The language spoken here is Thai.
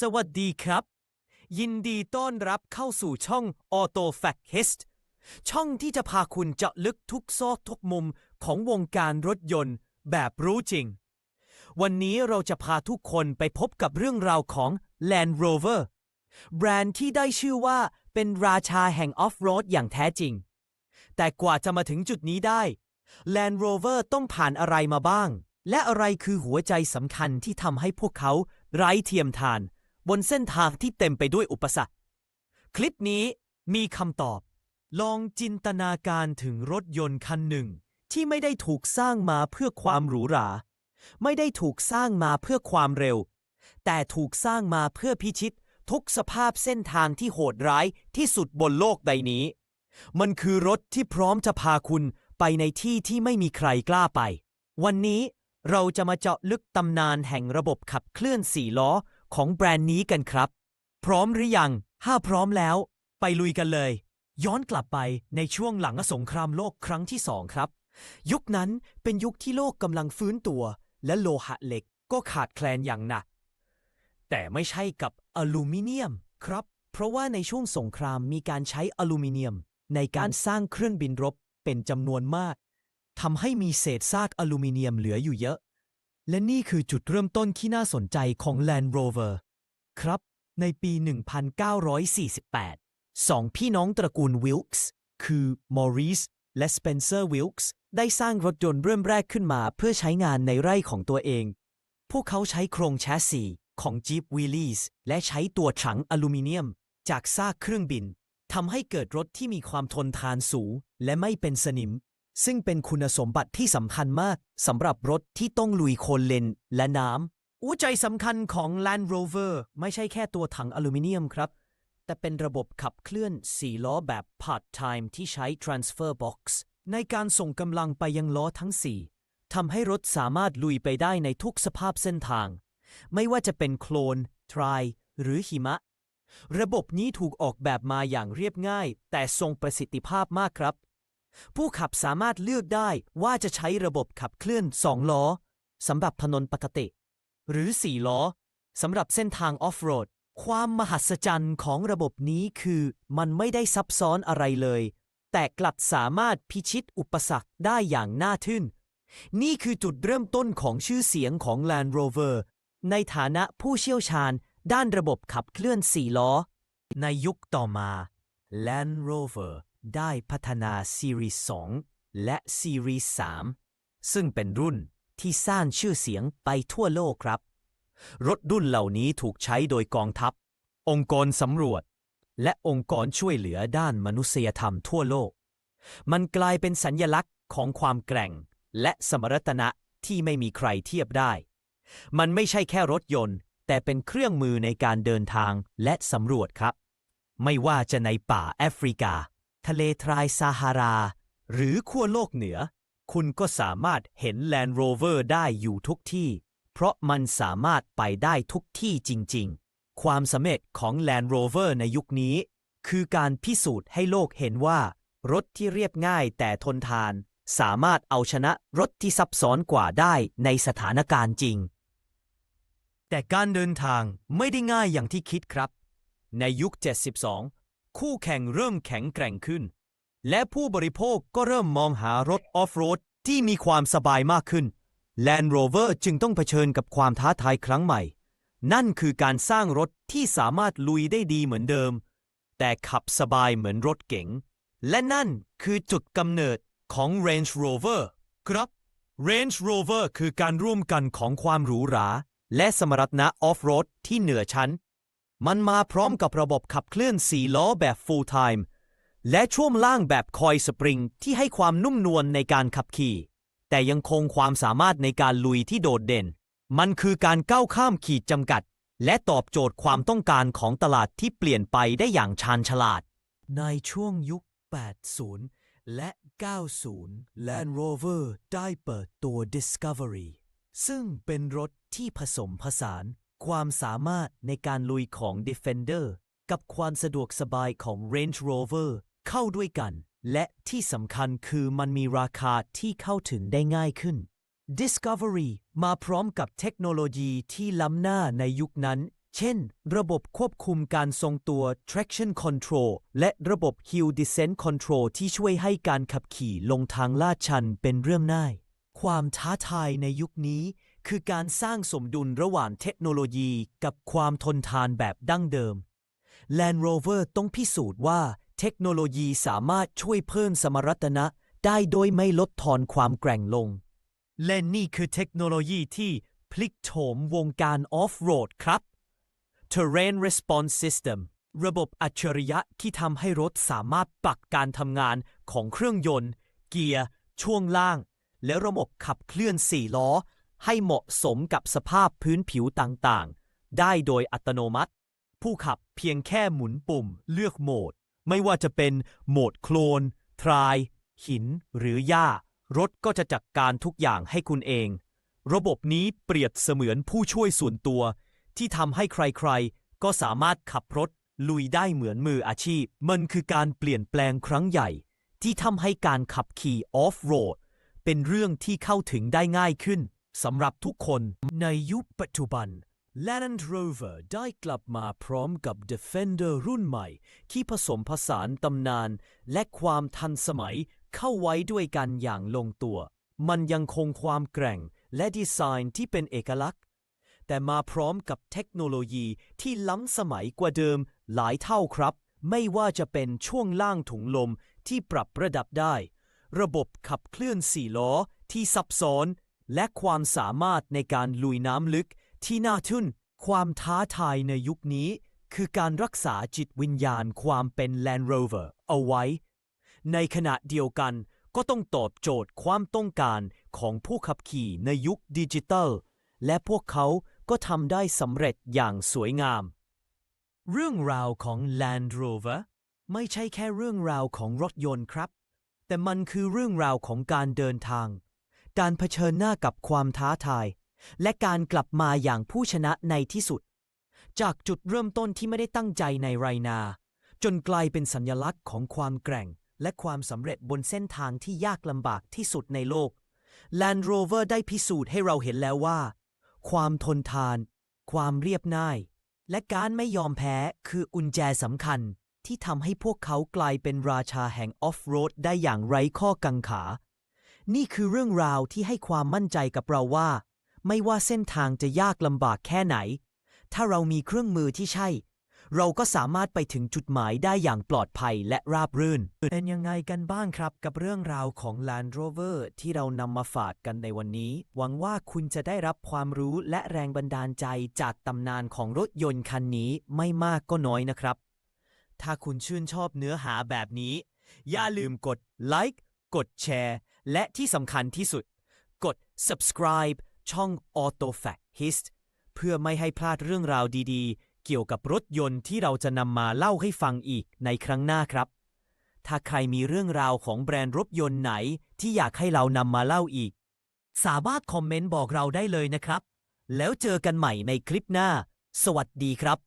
สวัสดีครับ ยินดีต้อนรับเข้าสู่ช่อง Auto Fact Hist ช่องที่จะพาคุณเจาะลึกทุกซอกทุกมุมของวงการรถยนต์แบบรู้จริง วันนี้เราจะพาทุกคนไปพบกับเรื่องราวของ Land Rover แบรนด์ที่ได้ชื่อว่าเป็นราชาแห่งออฟโรดอย่างแท้จริง แต่กว่าจะมาถึงจุดนี้ได้ Land Rover ต้องผ่านอะไรมาบ้าง และอะไรคือหัวใจสำคัญที่ทำให้พวกเขาไร้เทียมทาน บนเส้นทางที่เต็มไปด้วยอุปสรรค คลิปนี้มีคำตอบ ลองจินตนาการถึงรถยนต์คันหนึ่ง ที่ไม่ได้ถูกสร้างมาเพื่อความหรูหรา ไม่ได้ถูกสร้างมาเพื่อความเร็ว แต่ถูกสร้างมาเพื่อพิชิต ทุกสภาพเส้นทางที่โหดร้ายที่สุดบนโลกใบนี้ มันคือรถที่พร้อมจะพาคุณไปในที่ที่ไม่มีใครกล้าไป วันนี้เราจะมาเจาะลึกตำนานแห่งระบบขับเคลื่อนสี่ล้อ ของแบรนด์นี้กันครับ พร้อมหรือยัง ถ้าพร้อมแล้ว ไปลุยกันเลย ย้อนกลับไปในช่วงหลังสงครามโลกครั้งที่สองครับ ยุคนั้นเป็นยุคที่โลกกำลังฟื้นตัว และโลหะเหล็กก็ขาดแคลนอย่างหนัก แต่ไม่ใช่กับอลูมิเนียมครับ เพราะว่าในช่วงสงครามมีการใช้อลูมิเนียม ในการสร้างเครื่องบินรบเป็นจำนวนมากทำให้มีเศษซากอลูมิเนียมเหลืออยู่เยอะ และนี่คือจุดเริ่มต้นที่น่าสนใจของ Land Rover ครับ ในปี 1948 สองพี่น้องตระกูลวิลค์คือ Maurice และ Spencer Wilkes ได้สร้างรถยนต์เริ่มแรกขึ้นมาเพื่อใช้งานในไร่ของตัวเอง พวกเขาใช้โครงแชสซีของ Jeep Willys และใช้ตัวถังอลูมิเนียม จากซากเครื่องบินทำให้เกิดรถที่มีความทนทานสูง และไม่เป็นสนิม ซึ่งเป็นคุณสมบัติที่สำคัญมากสำหรับรถที่ต้องลุยโคลนเลนและน้ำหัวใจสำคัญของ Land Rover ไม่ใช่แค่ตัวถังอลูมิเนียมครับ แต่เป็นระบบขับเคลื่อน4ล้อแบบ part-time ที่ใช้ transfer box ในการส่งกำลังไปยังล้อทั้ง4ทำให้รถสามารถลุยไปได้ในทุกสภาพเส้นทาง ไม่ว่าจะเป็นโคลน ทราย หรือหิมะ ระบบนี้ถูกออกแบบมาอย่างเรียบง่าย แต่ทรงประสิทธิภาพมากครับ ผู้ขับสามารถเลือกได้ว่าจะใช้ระบบขับเคลื่อน 2 ล้อสำหรับถนนปกติ หรือ 4 ล้อสำหรับเส้นทางออฟโรด ความมหัศจรรย์ของระบบนี้คือมันไม่ได้ซับซ้อนอะไรเลย แต่กลับสามารถพิชิตอุปสรรคได้อย่างน่าทึ่นนี่คือจุดเริ่มต้นของชื่อเสียงของ Land Rover ในฐานะผู้เชี่ยวชาญด้านระบบขับเคลื่อน 4 ล้อ ในยุคต่อมา Land Rover ได้พัฒนา Series 2และ Series 3ซึ่งเป็นรุ่นที่สร้างชื่อเสียงไปทั่วโลกครับ รถรุ่นเหล่านี้ถูกใช้โดยกองทัพ องค์กรสำรวจ และองค์กรช่วยเหลือด้านมนุษยธรรมทั่วโลก มันกลายเป็นสัญญลักษณ์ของความแกร่ง และสมรรถนะที่ไม่มีใครเทียบได้ มันไม่ใช่แค่รถยนต์ แต่เป็นเครื่องมือในการเดินทางและสำรวจครับ ไม่ว่าจะในป่าแอฟริกา ทะเลทรายซาฮารา หรือขั้วโลกเหนือ คุณก็สามารถเห็น Land Rover ได้อยู่ทุกที่ เพราะมันสามารถไปได้ทุกที่จริง ๆ ความสำเร็จของ Land Rover ในยุคนี้ คือการพิสูจน์ให้โลกเห็นว่า รถที่เรียบง่ายแต่ทนทาน สามารถเอาชนะรถที่ซับซ้อนกว่าได้ในสถานการณ์จริง แต่การเดินทางไม่ได้ง่ายอย่างที่คิดครับ ในยุค 72 คู่แข่งเริ่มแข็งแกร่งขึ้น และผู้บริโภคก็เริ่มมองหารถออฟโรดที่มีความสบายมากขึ้น Land Rover จึงต้องเผชิญกับความท้าทายครั้งใหม่ นั่นคือการสร้างรถที่สามารถลุยได้ดีเหมือนเดิม แต่ขับสบายเหมือนรถเก๋ง และนั่นคือจุดกำเนิดของ Range Rover ครับ Range Rover คือการร่วมกันของความหรูหรา และสมรรถนะออฟโรดที่เหนือชั้น มันมาพร้อมกับระบบขับเคลื่อน4ล้อแบบ full time และช่วงล่างแบบคอยสปริงที่ให้ความนุ่มนวลในการขับขี่ แต่ยังคงความสามารถในการลุยที่โดดเด่น มันคือการก้าวข้ามขีดจำกัด และตอบโจทย์ความต้องการของตลาดที่เปลี่ยนไปได้อย่างชาญฉลาด ในช่วงยุค 80 และ 90 Land Rover ได้เปิดตัว Discovery ซึ่งเป็นรถที่ผสมผสาน ความสามารถในการลุยของ Defender กับความสะดวกสบายของ Range Rover เข้าด้วยกัน และที่สำคัญคือมันมีราคาที่เข้าถึงได้ง่ายขึ้น Discovery มาพร้อมกับเทคโนโลยีที่ล้ำหน้าในยุคนั้น เช่น ระบบควบคุมการทรงตัว traction control และระบบ hill descent control ที่ช่วยให้การขับขี่ลงทางลาดชันเป็นเรื่องง่าย ความท้าทายในยุคนี้ คือการสร้างสมดุลระหว่างเทคโนโลยีกับความทนทานแบบดั้งเดิม Land Rover ต้องพิสูจน์ว่าเทคโนโลยีสามารถช่วยเพิ่มสมรรถนะได้โดยไม่ลดทอนความแกร่งลง และนี่คือเทคโนโลยีที่พลิกโฉมวงการออฟโรดครับ Terrain Response System ระบบอัจฉริยะที่ทำให้รถสามารถปรับการทำงานของเครื่องยนต์ เกียร์ ช่วงล่าง และระบบขับเคลื่อน4ล้อ ให้เหมาะสมกับสภาพพื้นผิวต่างๆ ได้โดยอัตโนมัติ ผู้ขับเพียงแค่หมุนปุ่มเลือกโหมด ไม่ว่าจะเป็นโหมดโคลน ทราย หิน หรือหญ้า รถก็จะจัดการทุกอย่างให้คุณเอง ระบบนี้เปรียบเสมือนผู้ช่วยส่วนตัว ที่ทำให้ใครๆ ก็สามารถขับรถลุยได้เหมือนมืออาชีพ มันคือการเปลี่ยนแปลงครั้งใหญ่ ที่ทำให้การขับขี่ออฟโรดเป็นเรื่องที่เข้าถึงได้ง่ายขึ้น สำหรับทุกคนในยุคปัจจุบัน Land Rover ได้กลับมาพร้อมกับ Defender รุ่นใหม่ ที่ผสมผสานตำนาน และความทันสมัยเข้าไว้ด้วยกันอย่างลงตัว มันยังคงความแกร่งและดีไซน์ที่เป็นเอกลักษณ์ แต่มาพร้อมกับเทคโนโลยีที่ล้ำสมัยกว่าเดิมหลายเท่าครับ ไม่ว่าจะเป็นช่วงล่างถุงลมที่ปรับระดับได้ ระบบขับเคลื่อนสี่ล้อที่ซับซ้อน และความสามารถในการลุยน้ำลึกที่น่าทึ่นความท้าทายในยุคนี้ คือการรักษาจิตวิญญาณความเป็น Land Rover เอาไว้ ในขณะเดียวกันก็ต้องตอบโจทย์ความต้องการของผู้ขับขี่ในยุคดิจิทัล และพวกเขาก็ทำได้สำเร็จอย่างสวยงาม เรื่องราวของ Land Rover ไม่ใช่แค่เรื่องราวของรถยนต์ครับ แต่มันคือเรื่องราวของการเดินทาง การเผชิญหน้ากับความท้าทาย และการกลับมาอย่างผู้ชนะในที่สุด จากจุดเริ่มต้นที่ไม่ได้ตั้งใจในไรนา จนกลายเป็นสัญลักษณ์ของความแกร่ง และความสำเร็จบนเส้นทางที่ยากลำบากที่สุดในโลก Land Rover ได้พิสูจน์ให้เราเห็นแล้วว่า ความทนทาน ความเรียบง่าย และการไม่ยอมแพ้คืออุญแจสำคัญที่ทำให้พวกเขากลายเป็นราชาแห่งออฟโรดได้อย่างไร้ข้อกังขา นี่คือเรื่องราวที่ให้ความมั่นใจกับเราว่า ไม่ว่าเส้นทางจะยากลำบากแค่ไหน ถ้าเรามีเครื่องมือที่ใช่ เราก็สามารถไปถึงจุดหมายได้อย่างปลอดภัยและราบรื่น เป็นยังไงกันบ้างครับกับเรื่องราวของ Land Rover ที่เรานำมาฝากกันในวันนี้ หวังว่าคุณจะได้รับความรู้และแรงบันดาลใจจากตำนานของรถยนต์คันนี้ไม่มากก็น้อยนะครับ ถ้าคุณชื่นชอบเนื้อหาแบบนี้ อย่าลืมกดไลค์กดแชร์ และที่สำคัญที่สุด กด subscribe ช่อง Auto Fact Hist เพื่อไม่ให้พลาดเรื่องราวดีๆ เกี่ยวกับรถยนต์ที่เราจะนำมาเล่าให้ฟังอีกในครั้งหน้าครับ ถ้าใครมีเรื่องราวของแบรนด์รถยนต์ไหนที่อยากให้เรานำมาเล่าอีก สามารถคอมเมนต์บอกเราได้เลยนะครับ แล้วเจอกันใหม่ในคลิปหน้า สวัสดีครับ